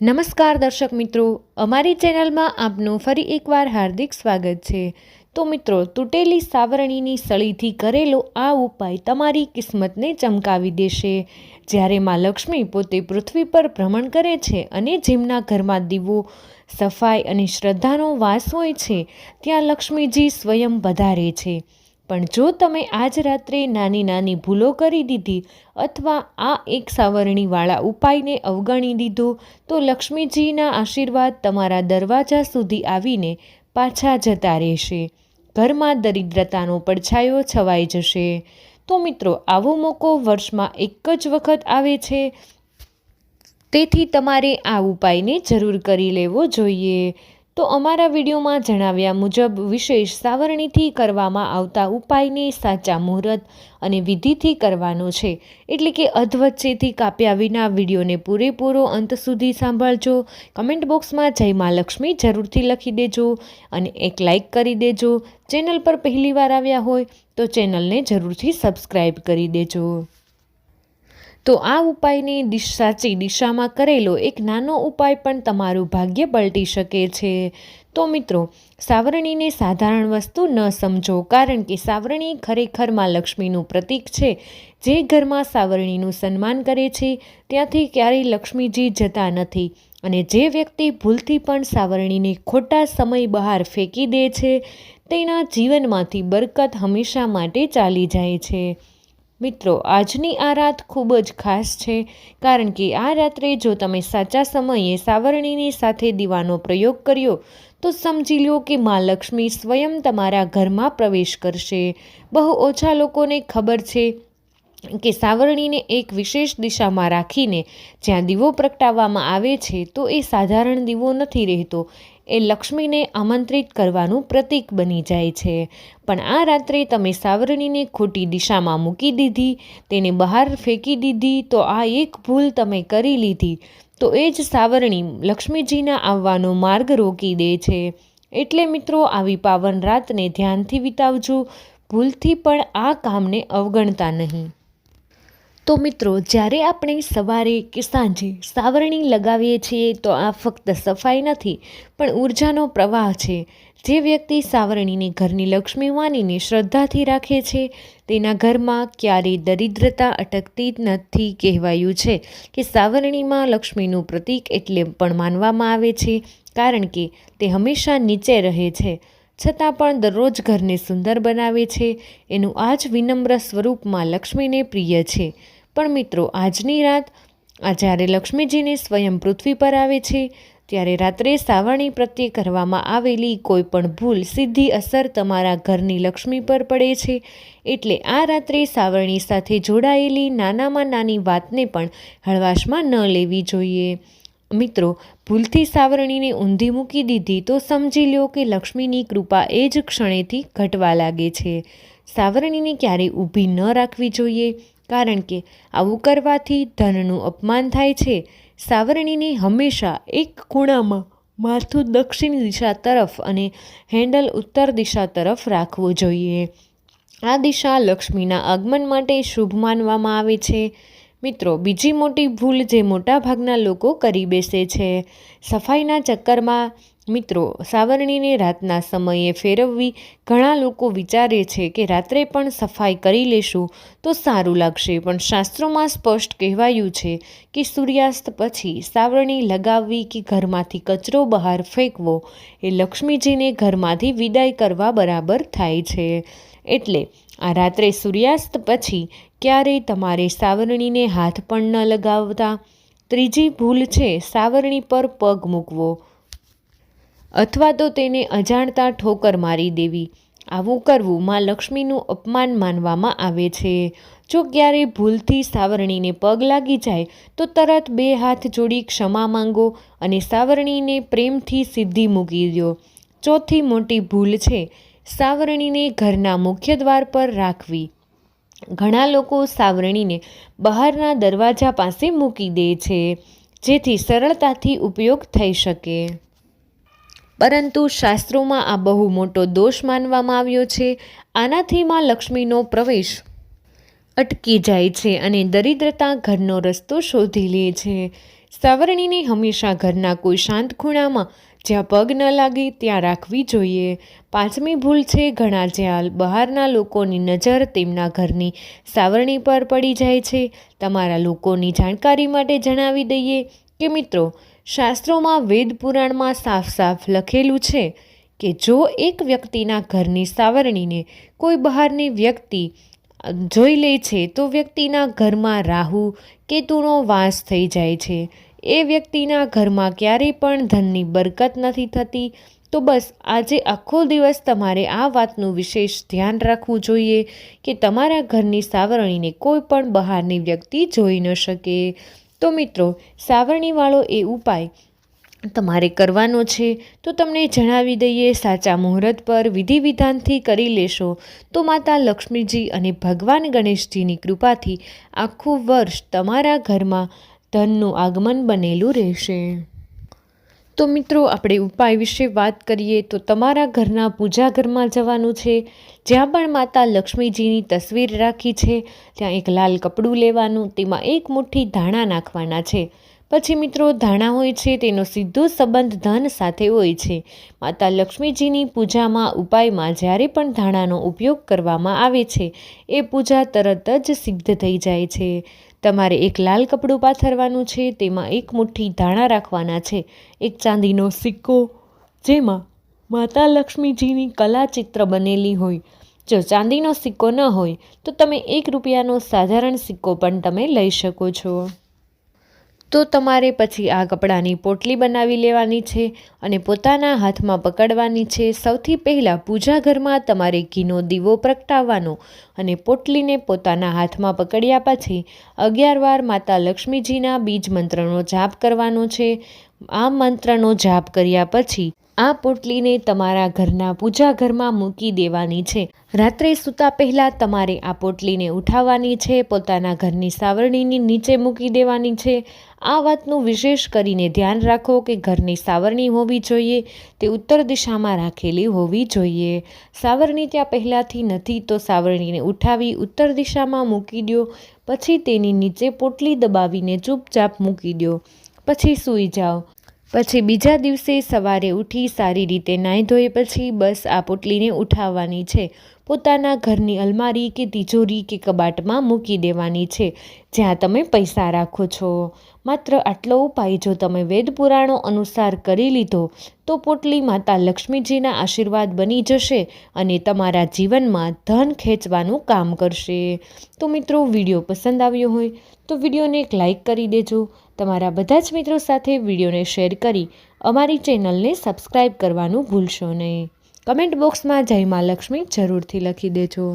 નમસ્કાર દર્શક મિત્રો, અમારી ચેનલમાં આપનું ફરી એકવાર હાર્દિક સ્વાગત છે. તો મિત્રો, તૂટેલી સાવરણીની સળીથી કરેલો આ ઉપાય તમારી કિસ્મતને ચમકાવી દેશે. જ્યારે માં લક્ષ્મી પોતે પૃથ્વી પર ભ્રમણ કરે છે અને જેમના ઘરમાં દીવો, સફાઈ અને શ્રદ્ધાનો વાસ હોય છે, ત્યાં લક્ષ્મીજી સ્વયં વધારે છે. પણ જો તમે આજ રાત્રે નાની નાની ભૂલો કરી દીધી અથવા આ એક સાવરણીવાળા ઉપાયને અવગણી દીધો, તો લક્ષ્મીજીના આશીર્વાદ તમારા દરવાજા સુધી આવીને પાછા જતા રહેશે. ઘરમાં દરિદ્રતાનો પડછાયો છવાઈ જશે. તો મિત્રો, આવો મોકો વર્ષમાં એક જ વખત આવે છે. તેથી તમારે આ ઉપાયને જરૂર કરી લેવો જોઈએ. તો અમારા વિડીયોમાં જણાવ્યા મુજબ વિશેષ સાવરણીથી કરવામાં આવતા ઉપાયને સાચા મુહૂર્ત અને વિધિથી કરવાનો છે. એટલે કે અધવચ્ચેથી કાપ્યા વિના વિડીયોને પૂરેપૂરો અંત સુધી સાંભળજો. કમેન્ટ બોક્સમાં જય મા લક્ષ્મી જરૂરથી લખી દેજો અને એક લાઇક કરી દેજો. ચેનલ પર પહેલીવાર આવ્યા હોય તો ચેનલને જરૂરથી સબસ્ક્રાઈબ કરી દેજો. તો આ ઉપાયની દિશ, સાચી દિશામાં કરેલો એક નાનો ઉપાય પણ તમારું ભાગ્ય પલટી શકે છે. તો મિત્રો, સાવરણીને સાધારણ વસ્તુ ન સમજો, કારણ કે સાવરણી ખરેખરમાં લક્ષ્મીનું પ્રતીક છે. જે ઘરમાં સાવરણીનું સન્માન કરે છે, ત્યાંથી ક્યારેય લક્ષ્મીજી જતા નથી. અને જે વ્યક્તિ ભૂલથી પણ સાવરણીને ખોટા સમય બહાર ફેંકી દે છે, તેના જીવનમાંથી બરકત હંમેશા માટે ચાલી જાય છે. મિત્રો, આજની આ રાત ખૂબ જ ખાસ છે, કારણ કે આ રાત્રે જો તમે સાચા સમયે સાવરણીની સાથે દીવાનો પ્રયોગ કર્યો, તો સમજી લો કે મા લક્ષ્મી સ્વયં તમારા ઘરમાં પ્રવેશ કરશે. બહુ ઓછા લોકોને ખબર છે કે સાવરણીને એક વિશેષ દિશામાં રાખીને જ્યાં દીવો પ્રગટાવવામાં આવે છે, તો એ સાધારણ દીવો નથી રહેતો. એ લક્ષ્મીને આમંત્રિત કરવાનું પ્રતીક બની જાય છે. પણ આ રાત્રે તમે સાવરણીને ખોટી દિશામાં મૂકી દીધી, તેને બહાર ફેંકી દીધી, તો આ એક ભૂલ તમે કરી લીધી. તો એ જ સાવરણી લક્ષ્મીજીના આવવાનો માર્ગ રોકી દે છે. એટલે મિત્રો, આવી પાવન રાતને ધ્યાનથી વિતાવજો. ભૂલથી પણ આ કામને અવગણતા નહીં. તો મિત્રો, જ્યારે આપણે સવારે કે સાંજે સાવરણી લગાવીએ છીએ તો આ ફક્ત સફાઈ નથી, પણ ઉર્જાનો પ્રવાહ છે. જે વ્યક્તિ સાવરણીને ઘરની લક્ષ્મી માનીને શ્રદ્ધાથી રાખે છે, તેના ઘરમાં ક્યારેય દરિદ્રતા અટકતી નથી કહેવાયું છે કે સાવરણીમાં લક્ષ્મીનું પ્રતીક એટલે પણ માનવામાં આવે છે, કારણ કે તે હંમેશા નીચે રહે છે. છતાં પણ દરરોજ ઘરને સુંદર બનાવે છે. એનું આ જ વિનમ્ર સ્વરૂપમાં લક્ષ્મીને પ્રિય છે. પણ મિત્રો, આજની રાત, આ જ્યારે લક્ષ્મીજીને સ્વયં પૃથ્વી પર આવે છે, ત્યારે રાત્રે સાવરણી પ્રત્યે કરવામાં આવેલી કોઈ પણ ભૂલ સીધી અસર તમારા ઘરની લક્ષ્મી પર પડે છે. એટલે આ રાત્રે સાવરણી સાથે જોડાયેલી નાનામાં નાની વાતને પણ હળવાશમાં ન લેવી જોઈએ. મિત્રો, ભૂલથી સાવરણીને ઊંધી મૂકી દીધી તો સમજી લો કે લક્ષ્મીની કૃપા એ જ ક્ષણેથી ઘટવા લાગે છે. સાવરણીને ક્યારેય ઊભી ન રાખવી જોઈએ. કારણ કે આવું કરવાથી ધનનું અપમાન થાય છે. સાવરણીની હંમેશા એક ખૂણામાં માથું દક્ષિણ દિશા તરફ અને હેન્ડલ ઉત્તર દિશા તરફ રાખવું જોઈએ. આ દિશા લક્ષ્મીના આગમન માટે શુભ માનવામાં આવે છે. મિત્રો, બીજી મોટી ભૂલ જે મોટાભાગના લોકો કરી બેસે છે. સફાઈના ચક્કરમાં મિત્રો, સાવરણીને રાતના સમયે ફેરવવી ઘણા લોકો વિચારે છે કે રાત્રે પણ સફાઈ કરી લેશું તો સારું લાગશે. પણ શાસ્ત્રોમાં સ્પષ્ટ કહેવાયું છે કે સૂર્યાસ્ત પછી સાવરણી લગાવવી કે ઘરમાંથી કચરો બહાર ફેંકવો એ લક્ષ્મીજીને ઘરમાંથી વિદાય કરવા બરાબર થાય છે. એટલે આ રાત્રે સૂર્યાસ્ત પછી ક્યારેય તમારે સાવરણીને હાથ પણ ન લગાવતા. ત્રીજી ભૂલ છે સાવરણી પર પગ મૂકવો. અથવા તો તેને અજાણતા ઠોકર મારી દેવી. આવું કરવું માં લક્ષ્મીનું અપમાન માનવામાં આવે છે. જો ક્યારે ભૂલથી સાવરણીને પગ લાગી જાય, તો તરત બે હાથ જોડી ક્ષમા માંગો અને સાવરણીને પ્રેમથી સિદ્ધિ મૂકી દો ચોથી મોટી ભૂલ છે, સાવરણીને ઘરના મુખ્ય દ્વાર પર રાખવી. ઘણા લોકો સાવરણીને બહારના દરવાજા પાસે મૂકી દે છે, જેથી સરળતાથી ઉપયોગ થઈ શકે. પરંતુ શાસ્ત્રોમાં આ બહુ મોટો દોષ માનવામાં આવ્યો છે. આનાથી માં લક્ષ્મીનો પ્રવેશ અટકી જાય છે અને દરિદ્રતા ઘરનો રસ્તો શોધી લે છે. સાવરણીને હંમેશા ઘરના કોઈ શાંત ખૂણામાં જ્યાં પગ ન લાગે ત્યાં રાખવી જોઈએ. પાંચમી ભૂલ છે, ઘણા જ્યાં બહારના લોકોની નજર તેમના ઘરની સાવરણી પર પડી જાય છે. તમારા લોકોની જાણકારી માટે જણાવી દઈએ કે મિત્રો શાસ્ત્રોમાં વેદ પુરાણમાં સાફ સાફ લખેલું છે કે જો એક વ્યક્તિના ઘરની સાવરણીને કોઈ બહારની વ્યક્તિ જોઈ લે છે, તો વ્યક્તિના ઘરમાં રાહુ, કેતુનો વાસ થઈ જાય છે. એ વ્યક્તિના ઘરમાં ક્યારેય પણ ધનની બરકત નથી થતી. તો બસ, આજે આખો દિવસ તમારે આ વાતનું વિશેષ ધ્યાન રાખવું જોઈએ કે તમારા ઘરની સાવરણીને કોઈ પણ બહારની વ્યક્તિ જોઈ ન શકે. તો મિત્રો, સાવરણીવાળો એ ઉપાય તમારે કરવાનો છે. તો તમને જણાવી દઈએ, સાચા મુહૂર્ત પર વિધિ વિધાનથી કરી લેશો. તો માતા લક્ષ્મીજી અને ભગવાન ગણેશજીની કૃપાથી આખું વર્ષ તમારા ઘરમાં ધનનું આગમન બનેલું રહેશે. તો મિત્રો, આપણે ઉપાય વિશે વાત કરીએ તો તમારા ઘરના પૂજા ઘરમાં જવાનું છે, જ્યાં પણ માતા લક્ષ્મીજીની તસવીર રાખી છે, ત્યાં એક લાલ કપડું લેવાનું, તેમાં એક મુઠ્ઠી ધાણા નાખવાના છે. પછી મિત્રો, ધાણા હોય છે, તેનો સીધો સંબંધ ધન સાથે હોય છે. માતા લક્ષ્મીજીની પૂજામાં ઉપાયમાં જ્યારે પણ ધાણાનો ઉપયોગ કરવામાં આવે છે, એ પૂજા તરત જ સિદ્ધ થઈ જાય છે. તમારે એક લાલ કપડું પાથરવાનું છે, તેમાં એક મુઠ્ઠી ધાણા રાખવાના છે, એક ચાંદીનો સિક્કો, જેમાં માતા લક્ષ્મીજીની કલા ચિત્ર બનેલી હોય. જો ચાંદીનો સિક્કો ન હોય, તો તમે એક રૂપિયાનો સાધારણ સિક્કો પણ તમે લઈ શકો છો. તો તમારે પછી આ કપડાની પોટલી બનાવી લેવાની છે અને પોતાના હાથમાં પકડવાની છે. સૌથી પહેલાં પૂજા ઘરમાં તમારે ઘીનો દીવો પ્રગટાવવાનો અને પોટલીને પોતાના હાથમાં પકડ્યા પછી અગિયાર વાર માતા લક્ષ્મીજીના બીજ મંત્રનો જાપ કરવાનો છે. આ મંત્રનો જાપ કર્યા પછી આ પોટલીને તમારા ઘરના પૂજા ઘરમાં મૂકી દેવાની છે. રાત્રે સૂતા પહેલાં તમારે આ પોટલીને ઉઠાવવાની છે, પોતાના ઘરની સાવરણીની નીચે મૂકી દેવાની છે. આ વાતનું વિશેષ કરીને ધ્યાન રાખો કે ઘરની સાવરણી હોવી જોઈએ, તે ઉત્તર દિશામાં રાખેલી હોવી જોઈએ. સાવરણી ત્યાં પહેલાંથી નથી, તો સાવરણીને ઉઠાવી ઉત્તર દિશામાં મૂકી દો પછી તેની નીચે પોટલી દબાવીને ચૂપચાપ મૂકી દો પછી સૂઈ જાઓ. પછી બીજા દિવસે સવારે ઉઠી સારી રીતે નાહી ધોઈ પછી બસ આ પોટલીને ઉઠાવવાની છે. પોતાના ઘરની અલમારી કે તિજોરી કે કબાટમાં મૂકી દેવાની છે. જ્યાં તમે પૈસા રાખો છો. માત્ર આટલો ઉપાય જો તમે વેદ પુરાણો અનુસાર કરી લીધો, તો પોટલી માતા લક્ષ્મીજીના આશીર્વાદ બની જશે અને તમારા જીવનમાં ધન ખેંચવાનું કામ કરશે. તો મિત્રો, વીડિયો પસંદ આવ્યો હોય તો વિડીયોને એક લાઇક કરી દેજો તમારા બધા જ મિત્રો સાથે વિડીયોને શેર કરી અમારી ચેનલને સબસ્ક્રાઈબ કરવાનું ભૂલશો નહીં. કમેન્ટ બોક્સમાં જય મા લક્ષ્મી જરૂરથી લખી દેજો.